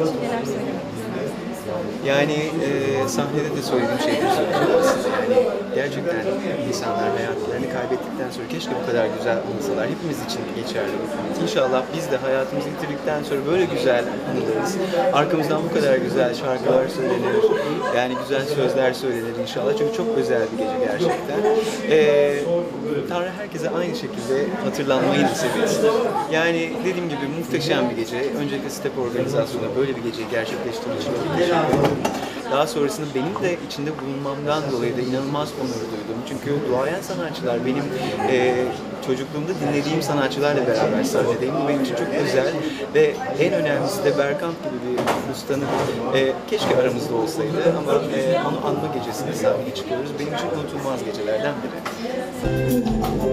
istersiniz? Yani e, sahnede de söylediğim şeyleri söyleyeceğim aslında. Yani gerçekten insanlar hayatlarını kaybettikten sonra keşke bu kadar güzel anılsalar. Hepimiz için geçerli. İnşallah biz de hayatımızı yitirdikten sonra böyle güzel anılırız. Arkamızdan bu kadar güzel şarkılar söylenir. Yani güzel sözler söylenir inşallah. Çünkü çok özel bir gece gerçekten. E, Tanrı herkese aynı şekilde hatırlanmayı nasip. Yani dediğim gibi muhteşem bir gece. Öncelikle Step organizasyonu böyle bir geceyi gerçekleştirdiği için teşekkür ederim. Daha sonrasında benim de içinde bulunmamdan dolayı da inanılmaz onur duydum. Çünkü duayen sanatçılar benim e, çocukluğumda dinlediğim sanatçılarla beraber sahnedeyim. Bu benim için çok özel ve en önemlisi de Berkant gibi bir ustanın e, keşke aramızda olsaydı ama e, onu anma gecesinde sahneye çıkıyoruz. Benim için unutulmaz gecelerden biri.